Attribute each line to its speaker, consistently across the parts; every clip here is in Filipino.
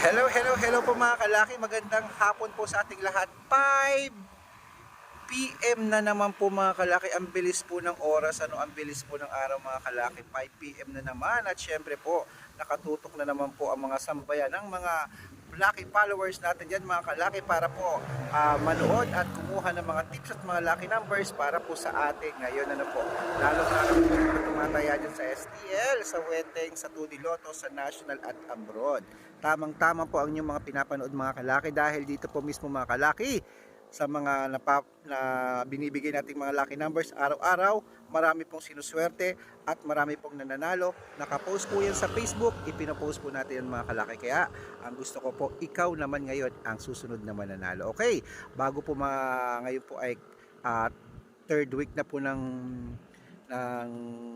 Speaker 1: Hello, hello, hello po mga kalaki. Magandang hapon po sa ating lahat. 5 PM na naman po mga kalaki. Ang bilis po ng oras. Ano, ang bilis po ng araw mga kalaki. 5 PM na naman. At syempre po, nakatutok na naman po ang mga sambayan ng mga lucky followers natin dyan mga kalaki para po ah, manood at kumuha ng mga tips at mga lucky numbers para po sa atin. Ngayon ano po lalo na tumataya dyan sa STL, sa Weteng, sa Tudi Lotto, sa National at abroad. Tamang tama po ang inyong mga pinapanood mga kalaki dahil dito po mismo mga kalaki sa mga napa, na binibigay nating mga lucky numbers. Araw-araw marami pong sinuswerte at marami pong nananalo. Nakapost po yan sa Facebook. Ipinopost po natin yan mga kalaki. Kaya ang gusto ko po ikaw naman ngayon ang susunod na mananalo. Okay bago po ma, ngayon po ay ah, third week na po ng ng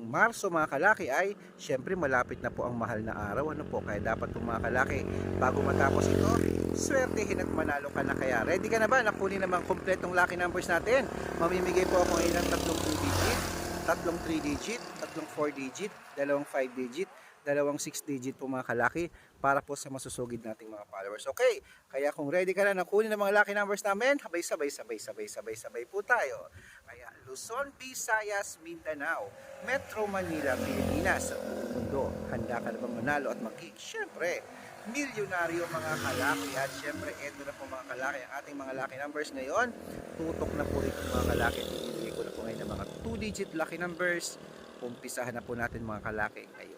Speaker 1: Marso mga kalaki ay syempre malapit na po ang mahal na araw. Ano po kaya dapat po mga kalaki bago matapos ito swertehin at manalo ka na kaya. Ready ka na ba nakunin naman kompletong lucky numbers natin? Mamimigay po ako ng tatlong 2 digit tatlong 3 digit tatlong 4 digit dalawang 5 digit dalawang 6 digit po mga kalaki para po sa masusugid nating mga followers. Okay, kaya kung ready ka na na kunin ang mga lucky numbers namin, sabay sabay sabay sabay sabay sabay po tayo. Kaya Luzon, Visayas, Mindanao, Metro Manila, Pilipinas, mundo, handa ka na bang manalo at maging, syempre, milyonaryo mga kalaki at syempre eto na po mga kalaki ang ating mga lucky numbers ngayon tutok na po rito mga kalaki bibigay ko na po ngayon ng mga 2 digit lucky numbers umpisahan na po natin mga kalaki ngayon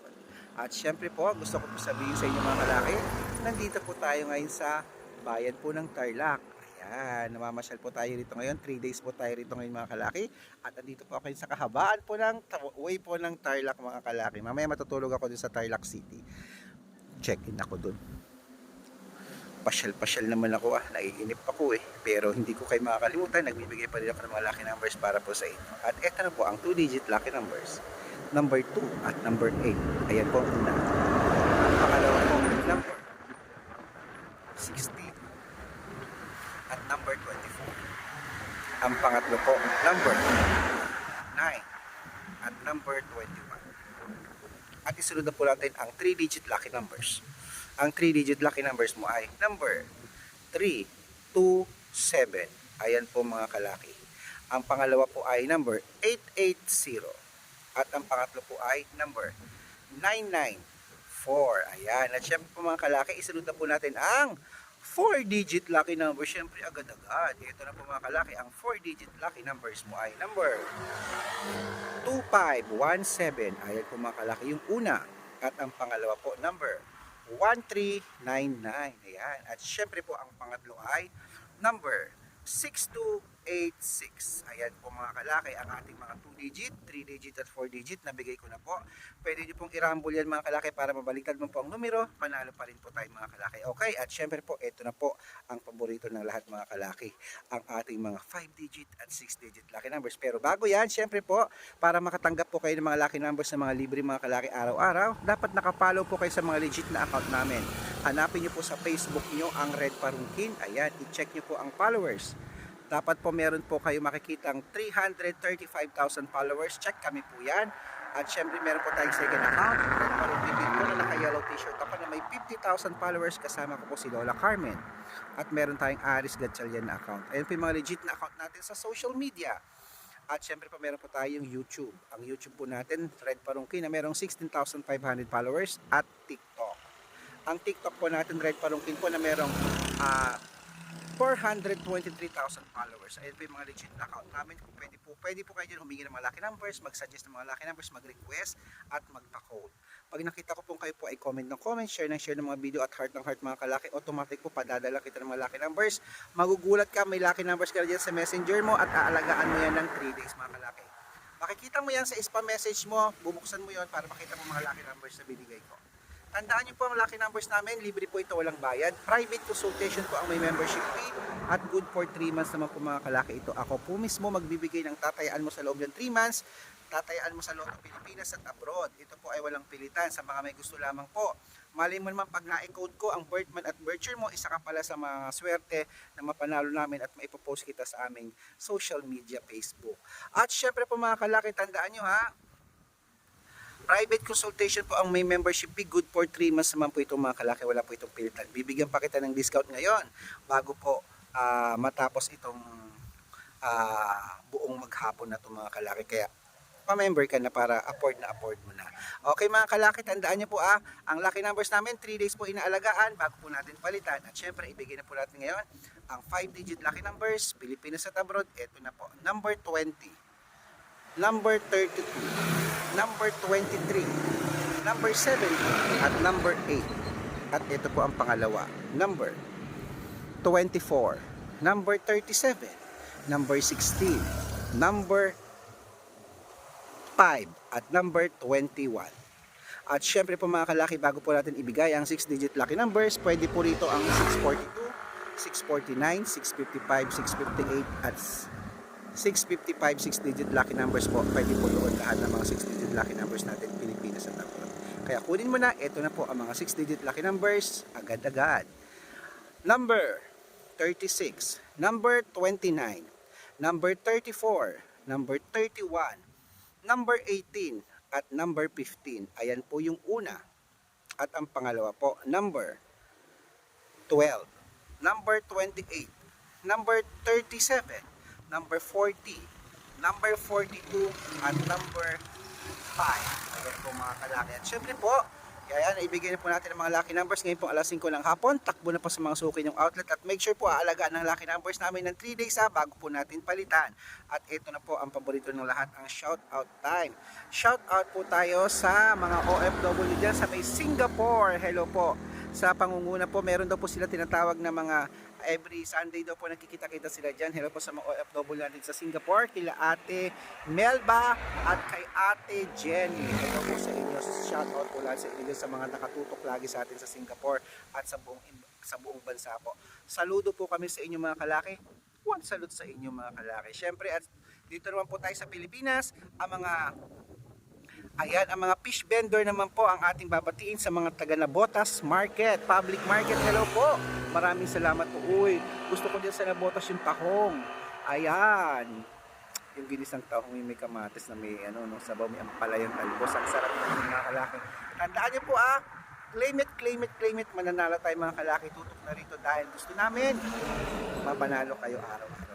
Speaker 1: at syempre po, gusto ko po sabihin sa inyo mga kalaki, nandito po tayo ngayon sa bayan po ng Tarlac. Ayan, namamasyal po tayo rito ngayon. 3 days po tayo rito ngayon mga kalaki. At nandito po ako sa kahabaan po ng way po ng Tarlac mga kalaki. Mamaya matutulog ako dun sa Tarlac City. Check-in ako dun. Pasyal-pasyal naman ako ah. Naiinip ako eh. Pero hindi ko kayo makakalimutan. Nagbibigay pa rin ako ng mga lucky numbers para po sa inyo. At eto na po ang 2-digit lucky numbers number 2 at number 8. Ayan po ang una. Ang pangalawa po, number 16 at number 24. Ang pangatlo po, number 9 at number 21. At isunod na po natin ang 3-digit lucky numbers. Ang 3-digit lucky numbers mo ay number 3, 2, 7. Ayan po mga kalaki. Ang pangalawa po ay number 880. At ang pangatlo po ay number 994. Ayan. At syempre po mga kalaki, isunod na po natin ang 4-digit lucky number. Syempre agad-agad. Ito na po mga kalaki. Ang 4-digit lucky numbers mo ay number 2517. Ayan po mga kalaki yung una. At ang pangalawa po, number 1399. Ayan. At syempre po ang pangatlo ay number 6286. Ayan po mga kalaki, ang ating mga 2 digit, 3 digit at 4 digit, nabigay ko na po. Pwede nyo pong irambol yan mga kalaki para mabaliktad mo po ang numero, panalo pa rin po tayo mga kalaki. Okay, at syempre po, ito na po ang paborito ng lahat mga kalaki, ang ating mga 5 digit at 6 digit lucky numbers. Pero bago yan, syempre po, para makatanggap po kayo ng mga lucky numbers ng mga libre mga kalaki araw-araw, dapat nakapollow po kayo sa mga legit na account namin. Hanapin nyo po sa Facebook nyo ang Red Parungkin. Ayan, i-check nyo po ang followers dapat po meron po kayo makikita ang 335,000 followers. Check kami po yan. At syempre meron po tayong second account. Marupipin po na naka-yellow t-shirt ako na may 50,000 followers. Kasama ko po si Lola Carmen. At meron tayong Aris Gatchalian na account. Ayan po yung mga legit na account natin sa social media. At syempre po meron po tayong YouTube. Ang YouTube po natin, Red Parungki, na merong 16,500 followers at TikTok. Ang TikTok po natin, Red Parungkin po na merong ah 423,000 followers. Ayun po yung mga legit na account namin. Kung pwede po, pwede po kayo dyan humingi ng mga lucky numbers, mag-suggest ng mga lucky numbers, mag-request, at magpa-code. Pag nakita ko po kayo po ay comment ng comment, share ng share ng mga video at heart ng heart mga kalaki, automatic po padadala kita ng mga lucky numbers. Magugulat ka, may lucky numbers ka dyan sa messenger mo at aalagaan mo yan ng 3 days mga kalaki. Makikita mo yan sa spam message mo, bubuksan mo yon para makita mo mga lucky numbers na binigay ko. Tandaan niyo po ang lucky numbers namin, libre po ito, walang bayad. Private consultation po ang may membership fee at good for 3 months naman po mga kalaki ito. Ako po mismo magbibigay ng tatayaan mo sa loob ng 3 months, tatayaan mo sa loob ng Pilipinas at abroad. Ito po ay walang pilitan sa mga may gusto lamang po. Mali mo naman pag na-code ko ang birth month at birth year mo, isa ka pala sa mga swerte na mapanalo namin at maipopost kita sa aming social media Facebook. At syempre po mga kalaki, tandaan nyo ha, Private consultation po ang may membership fee. Good for 3 months naman po itong mga kalaki. Wala po itong pilitan. Bibigyan pa kita ng discount ngayon bago po ah, matapos itong ah, buong maghapon na itong mga kalaki. Kaya pa-member ka na para afford na afford mo na. Okay mga kalaki, tandaan niyo po ah, ang lucky numbers namin, 3 days po inaalagaan bago po natin palitan. At syempre, ibigay na po natin ngayon ang 5-digit lucky numbers, Pilipinas at abroad. Ito na po, number 20, number 32, number 23, number 70, at number 8. At ito po ang pangalawa, number 24, number 37, number 16, number 5 at number 21. At syempre po mga kalaki, bago po natin ibigay ang 6-digit lucky numbers, pwede po rito ang 642, 649, 655, 658 at 655 6-digit lucky numbers po. Pwede po doon lahat ng mga 6-digit lucky numbers natin, Pilipinas at abroad. Kaya kunin mo na, ito na po ang mga 6-digit lucky numbers, agad-agad. Number 36, number 29, number 34, number 31, number 18, at number 15. Ayan po yung una. At ang pangalawa po, number 12, number 28, number 37, number 40, number 42, at number 5. Ayan po mga kalaki. At syempre po, kaya ibigay na po natin ang mga lucky numbers ngayon po alas 5 ng hapon. Takbo na po sa mga suki yung outlet at make sure po aalagaan ng lucky numbers namin ng 3 days ha bago po natin palitan. At ito na po ang paborito ng lahat, ang shout out time. Shout out po tayo sa mga OFW dyan sa may Singapore. Hello po. Sa pangunguna po, meron daw po sila tinatawag na mga every Sunday daw po nakikita-kita sila dyan. Hello po sa mga OFW natin sa Singapore, kila ate Melba at kay ate Jenny. Hello po sa inyo. Shout out po lahat sa inyo sa mga nakatutok lagi sa atin sa Singapore at sa buong sa buong bansa po. Saludo po kami sa inyo mga kalaki. One salute sa inyo mga kalaki. Siyempre at dito naman po tayo sa Pilipinas, ang mga Ayan, ang mga fish vendor naman po ang ating babatiin sa mga taga Nabotas Market, Public Market. Hello po. Maraming salamat po. Uy, gusto ko din sa Nabotas yung tahong. Ayan. Yung ginisang tahong yung may kamatis na may ano, no, sabaw, may ampalayang talbos. Ang sarap ng mga kalaki. Tandaan niyo po ah, claim it, claim it, claim it. Mananalo tayo mga kalaki. Tutok na rito dahil gusto namin mapanalo kayo araw-araw.